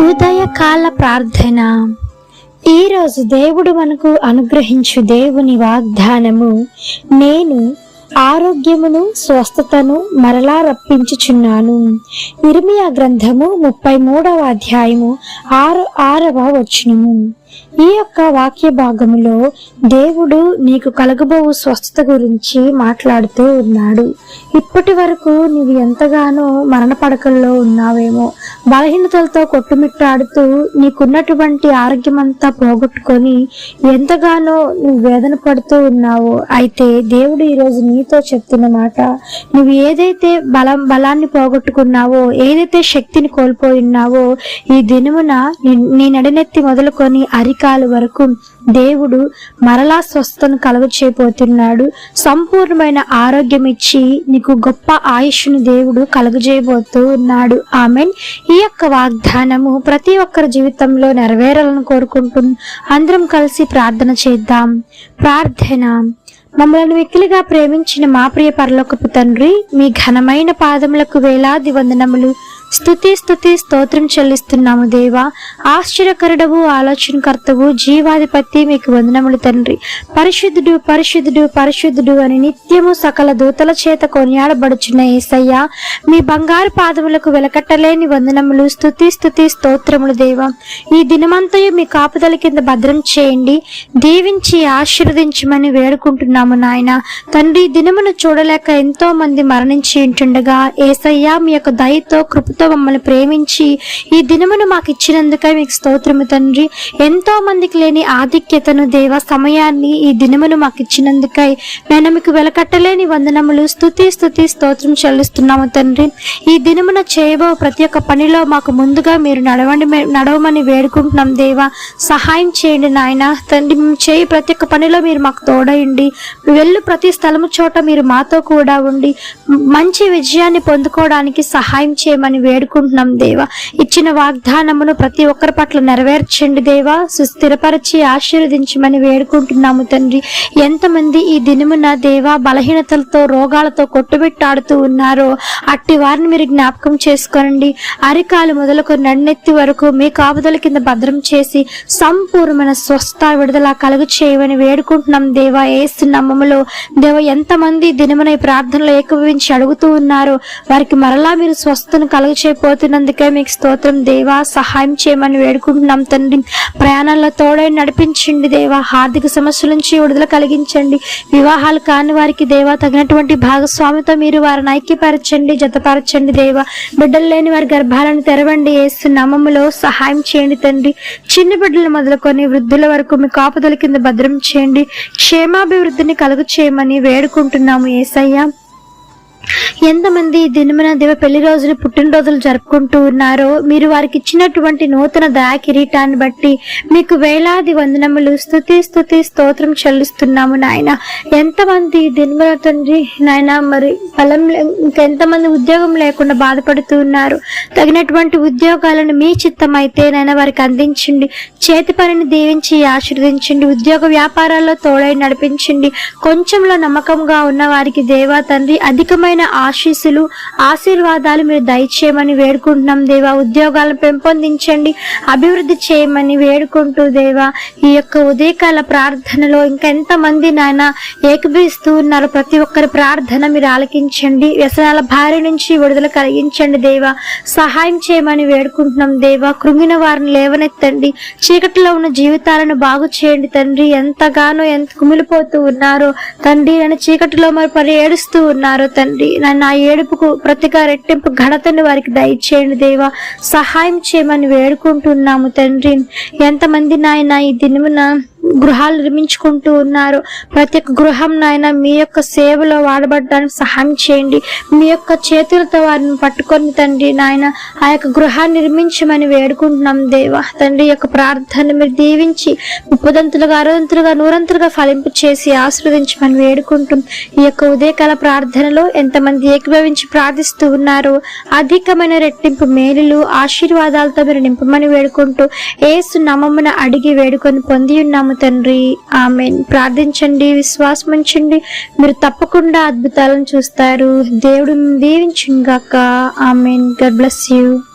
ఉదయకాల ప్రార్థన. ఈరోజు దేవుడు మనకు అనుగ్రహించు దేవుని వాగ్దానము. నేను ఆరోగ్యమును స్వస్థతను మరలా రప్పించుచున్నాను. ఇర్మియా గ్రంథము ముప్పై మూడవ అధ్యాయము ఆరు ఆరవ వచనము. ఈ యొక్క వాక్య భాగంలో దేవుడు నీకు కలగబోవు స్వస్థత గురించి మాట్లాడుతూ ఉన్నాడు. ఇప్పటి వరకు నీవు ఎంతగానో మరణ పడకల్లో ఉన్నావేమో. బలహీనతలతో కొట్టుమిట్టాడుతూ నీకున్నటువంటి ఆరోగ్యమంతా పోగొట్టుకొని ఎంతగానో నువ్వు వేదన పడుతూ ఉన్నావో. అయితే దేవుడు ఈరోజు నీతో చెప్తున్న మాట నువ్వు ఏదైతే బలం బలాన్ని పోగొట్టుకున్నావో ఏదైతే శక్తిని కోల్పోయి ఉన్నావో ఈ దినమున నీ నడినెత్తి మొదలుకొని అరికాలు వరకు దేవుడు మరలా స్వస్థను కలుగజేయబోతున్నాడు. సంపూర్ణమైన ఆరోగ్యం ఇచ్చి నీకు గొప్ప ఆయుష్ను దేవుడు కలుగజేయబోతూ ఉన్నాడు ఆమెన్. ఈ యొక్క వాగ్దానము ప్రతి ఒక్కరి జీవితంలో నెరవేరాలని కోరుకుంటు అందరం కలిసి ప్రార్థన చేద్దాం. ప్రార్థన. మమ్మల్ని మిక్కిలిగా ప్రేమించిన మా ప్రియ పరలోకపు తండ్రి మీ ఘనమైన పాదములకు వేలాది వందనములు స్థుతి స్థుతి స్తోత్రం చెల్లిస్తున్నాము దేవా. ఆశ్చర్యకరుడవు ఆలోచనకర్తవు జీవాధిపతి మీకు వందనములు తండ్రి. పరిశుద్ధుడు పరిశుద్ధుడు పరిశుద్ధుడు అని నిత్యము సకల దూతల చేత కొనియాడబడుచున్న ఏసయ్య మీ బంగారు పాదములకు వెలకట్టలేని వందనములు స్థుతి స్థుతి స్తోత్రములు దేవా. ఈ దినమంతయు మీ కాపుదల కింద భద్రం చేయండి. దీవించి ఆశీర్వదించమని వేడుకుంటున్నాము నాయన. తండ్రి దినమును చూడలేక ఎంతో మంది మరణించి ఉంటుండగా ఏసయ్య మీ యొక్క దయతో ఎంతో మమ్మల్ని ప్రేమించి ఈ దినమును మాకు ఇచ్చినందుకై మీకు స్తోత్రము తండ్రి. ఎంతో మందికి లేని ఆధిక్యతను దేవ సమయాన్ని ఈ దినమును మాకు ఇచ్చినందుకై నేను మీకు వెలకట్టలేని వందనములు స్థుతి స్థుతి స్తోత్రం చెల్లిస్తున్నాము తండ్రి. ఈ దినమున చేయబో ప్రతి ఒక్క పనిలో మాకు ముందుగా మీరు నడవండి నడవమని వేడుకుంటున్నాం దేవా. సహాయం చేయండి నాయన. తండ్రి మేము చేయి ప్రతి ఒక్క పనిలో మీరు మాకు తోడయండి. వెళ్ళు ప్రతి స్థలము చోట మీరు మాతో కూడా ఉండి మంచి విజయాన్ని పొందుకోవడానికి సహాయం చేయమని వేడుకుంటున్నాం దేవా. ఇచ్చిన వాగ్దానమును ప్రతి ఒక్కరి పట్ల నెరవేర్చండి దేవా. సుస్థిరపరిచి ఆశీర్వదించమని వేడుకుంటున్నాము తండ్రి. ఎంతమంది ఈ దినమున దేవా బలహీనతలతో రోగాలతో కొట్టుబెట్టాడుతూ ఉన్నారో అట్టి వారిని మీరు జ్ఞాపకం చేసుకోనండి. అరికాలు మొదలకు నడినెత్తి వరకు మీ కాపుదల కింద భద్రం చేసి సంపూర్ణమైన స్వస్థ విడుదల కలుగు చేయమని వేడుకుంటున్నాం దేవా. ఏసు నమ్మములో దేవ ఎంతమంది దినమున ఈ ప్రార్థనలో ఏకీభవించి అడుగుతూ ఉన్నారో. వారికి మరలా మీరు స్వస్థను కలుగచేయబోతున్నందుకే మీకు స్తోత్రం. దేవా సహాయం చేయమని వేడుకుంటున్నాం తండ్రి. ప్రయాణాల్లో తోడై నడిపించండి దేవా. ఆర్థిక సమస్యల నుంచి విడుదల కలిగించండి. వివాహాలు కాని వారికి దేవా తగినటువంటి భాగస్వామితో మీరు వారిని ఐక్యపరచండి జతపరచండి దేవా. బిడ్డలు లేని వారి గర్భాలను తెరవండి. ఏసు నమములో సహాయం చేయండి తండ్రి. చిన్న బిడ్డలు మొదలుకొని వృద్ధుల వరకు మీ కాపుదల కింద భద్రం చేయండి. క్షేమాభివృద్ధిని కలుగు చేయమని వేడుకుంటున్నాము. ఏసయ్యా. ఎంతమంది ఈ దినమున దేవ పెళ్ళి రోజులు పుట్టినరోజులు జరుపుకుంటూ ఉన్నారో మీరు వారికి ఇచ్చినటువంటి నూతన దయా కిరీటాన్ని బట్టి మీకు వేలాది వందనములు స్తుతి స్థుతి స్తోత్రం చెల్లిస్తున్నాము నాయన. ఎంతమంది దినమున తండ్రి నాయన మరి ఫలం ఇంకెంతమంది ఉద్యోగం లేకుండా బాధపడుతూ ఉన్నారు. తగినటువంటి ఉద్యోగాలను మీ చిత్తం అయితే నాయన వారికి అందించండి. చేతి పనిని దీవించి ఆశీర్వదించండి. ఉద్యోగ వ్యాపారాల్లో తోడై నడిపించండి. కొంచెంలో నమ్మకంగా ఉన్న వారికి దేవా తండ్రి అధికమైన ఆశీస్సులు ఆశీర్వాదాలు మీరు దయచేయమని వేడుకుంటున్నాం దేవా. ఉద్యోగాలను పెంపొందించండి అభివృద్ధి చేయమని వేడుకుంటూ దేవా. ఈ యొక్క ఉదయకాల ప్రార్థనలో ఇంకెంత మంది నాయన ఏకీభవిస్తూ ఉన్నారు. ప్రతి ఒక్కరి ప్రార్థన మీరు ఆలకించండి వ్యసనాల భార్య నుంచి విడుదల కలిగించండి దేవా. సహాయం చేయమని వేడుకుంటున్నాం దేవా. కృంగిన వారిని లేవనెత్తండి చీకటిలో ఉన్న జీవితాలను బాగు చేయండి తండ్రి. ఎంతగానో ఎంత కుమిలిపోతూ ఉన్నారో తండ్రి అని చీకటిలో మరి పరి ఏడుస్తూ ఉన్నారో తండ్రి. నన్ను ఆ ఏడుపుకు ప్రతిగా రెట్టింపు ఘనతను వారికి దయచేయండి దేవా. సహాయం చేయమని వేడుకుంటున్నాము తండ్రి. ఎంతమంది నాయన ఈ దినమున గృహాలు నిర్మించుకుంటూ ఉన్నారు. ప్రతి ఒక్క గృహం నాయన మీ యొక్క సేవలో వాడబడడానికి సహాయం చేయండి. మీ యొక్క చేతులతో వారిని పట్టుకొని తండ్రి నాయన ఆ యొక్క గృహాన్ని నిర్మించమని వేడుకుంటున్నాం దేవా. తండ్రి యొక్క ప్రార్థన మీరు దీవించి ముప్పదంతులుగా అరవంతులుగా నూరంతులుగా ఫలింపు చేసి ఆశీర్వదించమని వేడుకుంటాం ఈ యొక్క ఉదయకాల ప్రార్థనలో ఎంతమంది ఏకీభవించి ప్రార్థిస్తూ ఉన్నారో అధికమైన రెట్టింపు మేలులు ఆశీర్వాదాలతో మీరు నింపమని వేడుకుంటూ ఏసు నమమున అడిగి వేడుకొని పొంది ఉన్నాము తండ్రి. ఆమెన్. ప్రార్థించండి విశ్వాసం ఉంచండి. మీరు తప్పకుండా అద్భుతాలను చూస్తారు. దేవుడు దీవించుగాక ఆమెన్. God bless you.